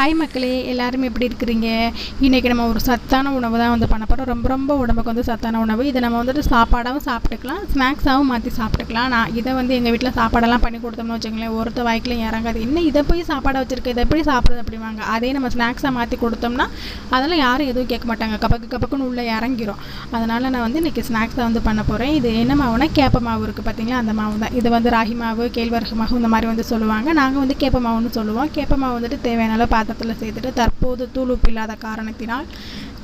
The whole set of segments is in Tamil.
ஹாய் மக்களே எல்லாரும் எப்படி இருக்கிறீங்க? இன்றைக்கி நம்ம ஒரு சத்தான உணவு தான் வந்து பண்ண போகிறோம் ரொம்ப ரொம்ப உடம்புக்கு வந்து சத்தான உணவு. இதை நம்ம வந்துட்டு சாப்பாடாகவும் சாப்பிட்டுக்கலாம். ஸ்நாக்ஸாகவும் மாற்றி சாப்பிட்டுக்கலாம். நான் இதை வந்து எங்கள் வீட்டில் சாப்பாடெல்லாம் பண்ணி கொடுத்தோம்னு வச்சுங்களேன் ஒருத்த வாய்க்கிலும் இறங்காது. இன்னும் இதை போய் சாப்பாடாக வச்சுருக்க? இதை எப்படி சாப்பிட்றது அப்படிவாங்க அதே நம்ம ஸ்நாக்ஸாக மாற்றி கொடுத்தோம்னா அதெல்லாம் யாரும் எதுவும் கேட்க மாட்டாங்க. கப்பக்கு கப்பக்குன்னு உள்ளே இறங்கிரும். அதனால் நான் வந்து இன்றைக்கி தான் வந்து பண்ண போகிறேன் இது என்ன மாவுனா கேப்ப மாவு இருக்குது பார்த்தீங்களா அந்த மாவு தான். இது வந்து ராகி மாவு கேழ்வரகு மாவு இந்த மாதிரி வந்து சொல்லுவாங்க. நாங்கள் வந்து கேப்ப மாவுன்னு சொல்லுவோம். கேப்ப மாவு வந்துட்டு தேவையான பாத்திரத்தில் சேர்த்துட்டு தற்போது தூள் உப்பு இல்லாத காரணத்தினால்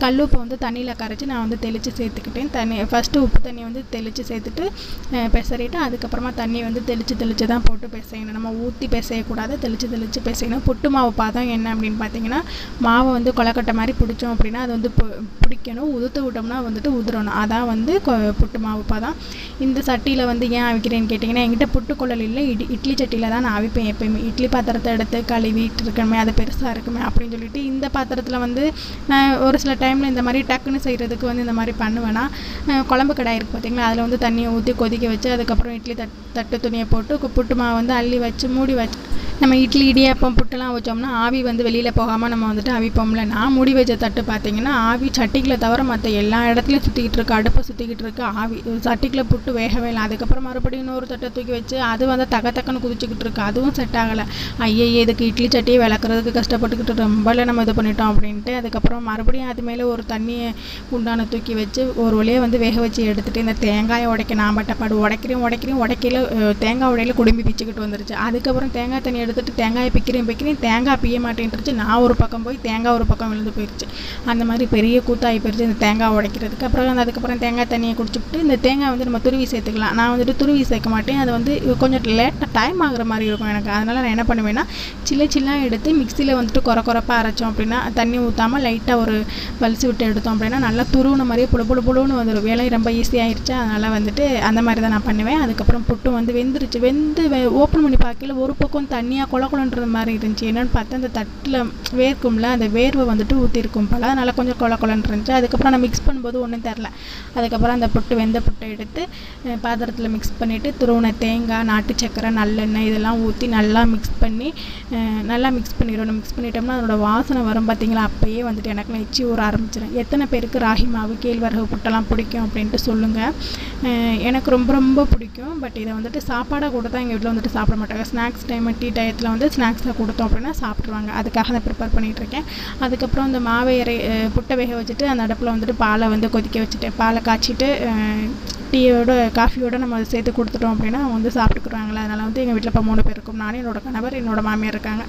கல்லுப்பை வந்து தண்ணியில் கரைச்சி நான் வந்து தெளித்து சேர்த்துக்கிட்டேன். தண்ணி ஃபஸ்ட்டு உப்பு தண்ணி வந்து தெளித்து சேர்த்துட்டு அஹ், பெசறிட்டு அதுக்கப்புறமா தண்ணி வந்து தெளித்து தெளித்து தான் போட்டு பிசையணும். நம்ம ஊற்றி பிசையக்கூடாது தெளித்து தெளித்து பிசையணும். புட்டு மாவு பாதம் என்ன அப்படின்னு பார்த்தீங்கன்னா மாவை வந்து கொலக்கட்டை மாதிரி பிடிச்சோம் அப்படின்னா அது வந்து பு- பிடிக்கணும். உதுத்து விட்டோம்னா வந்துட்டு உதிரணும் அதான் வந்து கொ- புட்டு மாவு பாதம். இந்த சட்டியில் வந்து ஏன் அவிக்கிறேன்னு கேட்டிங்கன்னா என்கிட்ட புட்டுக்குழல் இல்லை. இடி இட்லி சட்டியில் தான் நான் அவிப்பேன் எப்பயுமே. இட்லி பாத்திரத்தை எடுத்து கழுவிட்டு இருக்கணுமே அது பெருசாக இருக்குமே அப்படின்னு சொல்லிட்டு இந்த பாத்திரத்தில் வந்து நான் ஒரு சில டைம் டைமில் இந்த மாதிரி டக்குன்னு செய்கிறதுக்கு வந்து இந்த மாதிரி பண்ணுவேன்னா குழம்பு கடாய் இருக்குது பார்த்தீங்களா அதில் வந்து தண்ணியை ஊற்றி கொதிக்க வச்சு அதுக்கப்புறம் இட்லி தட் தட்டு துணியை போட்டு கு- புட்டு மாவு வந்து அள்ளி வச்சு மூடி வச்சு நம்ம இட்லி இடியாப்பம் புட்டெல்லாம் வச்சோம்னா ஆவி வந்து வெளியில் போகாமல் நம்ம வந்துட்டு அவிப்போம்ல நான் மூடி வச்ச தட்டு பார்த்தீங்கன்னா ஆவி சட்டிக்கில் தவிர மற்ற எல்லா இடத்துலையும் சுற்றிக்கிட்டு இருக்கு. அடுப்பை சுற்றிக்கிட்டு இருக்கு. ஆவி சட்டிக்கில் புட்டு வேகவே இல்லை. அதுக்கப்புறம் மறுபடியும் இன்னொரு தட்டை தூக்கி வச்சு அது வந்து தக்க தக்கன்னு குதிச்சுக்கிட்டு இருக்கு. அதுவும் செட் ஆகலை. ஐயே இதுக்கு இட்லி சட்டியை விளக்குறதுக்கு கஷ்டப்பட்டுக்கிட்டு ரொம்பல நம்ம இது பண்ணிட்டோம் அப்படின்ட்டு அதுக்கப்புறம் மறுபடியும் அது மேலே ஒரு தண்ணியை உண்டான தூக்கி வச்சு ஒரு வழியாக வந்து வேக வச்சு எடுத்துகிட்டு இந்த தேங்காயை உடைக்க நான் பட்டப்பாடு உடைக்கிறேன் உடைக்கிறேன் உடைக்கையில் தேங்காய் உடையில குடும்பி பிச்சுக்கிட்டு வந்துருச்சு. அதுக்கப்புறம் தேங்காய் தண்ணி எடுத்துகிட்டு தேங்காயை பிக்கிறேன் பிக்கிறேன் தேங்காய் பிய மாட்டேன்ருச்சு நான் ஒரு பக்கம் போய் தேங்காய் ஒரு பக்கம் விழுந்து போயிடுச்சு அந்த மாதிரி பெரிய கூத்தாகி போயிடுச்சு இந்த தேங்காய் உடைக்கிறதுக்கு. அப்புறம் அதுக்கப்புறம் தேங்காய் தண்ணியை குடிச்சுட்டு இந்த தேங்காய் வந்து நம்ம துருவி சேர்த்துக்கலாம். நான் வந்துட்டு துருவி சேர்க்க மாட்டேன். அது வந்து கொஞ்சம் லேட்டாக டைம் ஆகிற மாதிரி இருக்கும் எனக்கு. அதனால் நான் என்ன பண்ணுவேன்னா சில்ல சில்லாக எடுத்து மிக்சியில் வந்துட்டு குறை குறைப்பாக அரைச்சோம் அப்படின்னா தண்ணி ஊற்றாமல் லைட்டாக ஒரு வலிச்சு விட்டு எடுத்தோம் அப்படின்னா நல்லா துருவுன மாதிரியே புழு புழு புழுன்னு வந்துடும் வேலை ரொம்ப ஈஸியாகிடுச்சு அதனால் வந்துட்டு அந்த மாதிரி தான் நான் பண்ணுவேன். அதுக்கப்புறம் புட்டு வந்து வெந்துருச்சு. வெந்து ஓப்பன் பண்ணி பார்க்கல ஒரு பக்கம் தண்ணி தண்ணியாக கொல குளன்றது மாதிரி இருந்துச்சு. என்னென்னு பார்த்தா அந்த தட்டில் வேர்க்கும்ல அந்த வேர்வை வந்துட்டு ஊற்றிருக்கும் போல். அதனால் கொஞ்சம் கொல கொலன்னு இருந்துச்சு. அதுக்கப்புறம் நான் மிக்ஸ் பண்ணும்போது ஒன்றும் தெரில அதுக்கப்புறம் அந்த புட்டு வெந்த புட்டை எடுத்து பாத்திரத்தில் மிக்ஸ் பண்ணிவிட்டு துருவன தேங்காய் நாட்டு சக்கரை நல்லெண்ணெய் இதெல்லாம் ஊற்றி நல்லா மிக்ஸ் பண்ணி நல்லா மிக்ஸ் பண்ணிடணும் மிக்ஸ் பண்ணிட்டோம்னா அதோட வாசனை வரும் பார்த்தீங்களா? அப்போயே வந்துட்டு எனக்கு நெச்சி ஊற ஆரம்பிச்சிடும் எத்தனை பேருக்கு ராகி மாவு கேழ்வரகு புட்டெல்லாம் பிடிக்கும் அப்படின்ட்டு சொல்லுங்கள் எனக்கு ரொம்ப ரொம்ப பிடிக்கும். பட் இதை வந்துட்டு சாப்பாடாக தான் எங்கள் வீட்டில் வந்துட்டு சாப்பிட மாட்டாங்க. ஸ்நாக்ஸ் டைம் டீ டைம் டயத்தில் வந்து ஸ்நாக்ஸாக கொடுத்தோம் அப்படின்னா சாப்பிட்ருவாங்க அதுக்காக தான் ப்ரிப்பேர் பண்ணிகிட்ருக்கேன். அதுக்கப்புறம் அந்த மாவை இறை புட்டை வேக வச்சுட்டு அந்த அடுப்பில் வந்துட்டு பாலை வந்து கொதிக்க வச்சுட்டேன் பாலை காய்ச்சிட்டு டீயோட காஃபியோட நம்ம அதை சேர்த்து கொடுத்துட்டோம் அப்படின்னா அவங்க வந்து சாப்பிட்டுக்குறாங்களே அதனால் வந்து எங்கள் வீட்டில் இப்போ மூணு பேர் இருக்கும். நானும் என்னோட கணவர் என்னோட மாமியார் இருக்காங்க.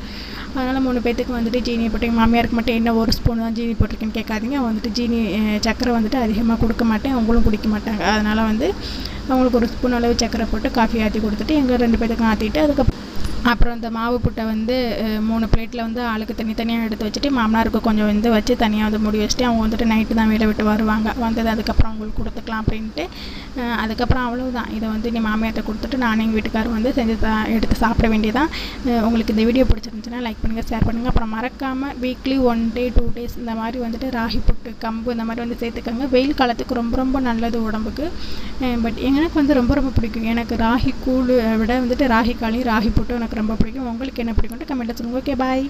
அதனால் மூணு பேத்துக்கு வந்துட்டு ஜீனி போட்டு எங்கள் மாமியாருக்கு மட்டும் என்ன ஒரு ஸ்பூன் தான் ஜீனி போட்டிருக்கேன்னு கேட்காதீங்க. வந்துட்டு ஜீனி சக்கரை வந்துட்டு அதிகமாக கொடுக்க மாட்டேன். அவங்களும் குடிக்க மாட்டாங்க. அதனால் வந்து அவங்களுக்கு ஒரு ஸ்பூன் அளவு சக்கரை போட்டு காஃபி ஆற்றி கொடுத்துட்டு எங்கள் ரெண்டு பேத்துக்கும் ஆற்றிட்டு அதுக்கப்புறம் அப்புறம் இந்த மாவு புட்டை வந்து மூணு பிளேட்டில் வந்து ஆளுக்கு தனித்தனியாக எடுத்து வச்சுட்டு மாமனாருக்கு கொஞ்சம் வந்து வச்சு தனியாக வந்து முடி வச்சுட்டு அவங்க வந்துட்டு நைட்டு தான் வீட்டை விட்டு வருவாங்க. வந்தது அதுக்கப்புறம் அவங்களுக்கு கொடுத்துக்கலாம் அப்படின்ட்டு. அதுக்கப்புறம் அவ்வளவுதான். இதை வந்து நீ மாமியார்ட்ட கொடுத்துட்டு நானும் எங்கள் வீட்டுக்காரர் வந்து செஞ்சு தா எடுத்து சாப்பிட வேண்டியதான் உங்களுக்கு இந்த வீடியோ பிடிச்சிருந்துச்சுன்னா லைக் பண்ணுங்கள் ஷேர் பண்ணுங்கள் அப்புறம் மறக்காமல் weekly one day two days இந்த மாதிரி வந்துட்டு ராகி புட்டு கம்பு இந்த மாதிரி வந்து சேர்த்துக்கோங்க. வெயில் காலத்துக்கு ரொம்ப ரொம்ப நல்லது உடம்புக்கு. பட் எனக்கு வந்து ரொம்ப ரொம்ப பிடிக்கும். எனக்கு ராகி கூழ் விட வந்துட்டு ராகி களி ராகி புட்டு எனக்கு ரொம்ப பிடிக்கும். உங்களுக்கு என்ன பிடிக்கும்ட்டு கமெண்ட்டில் சொல்லுங்கள் ஓகே பாய்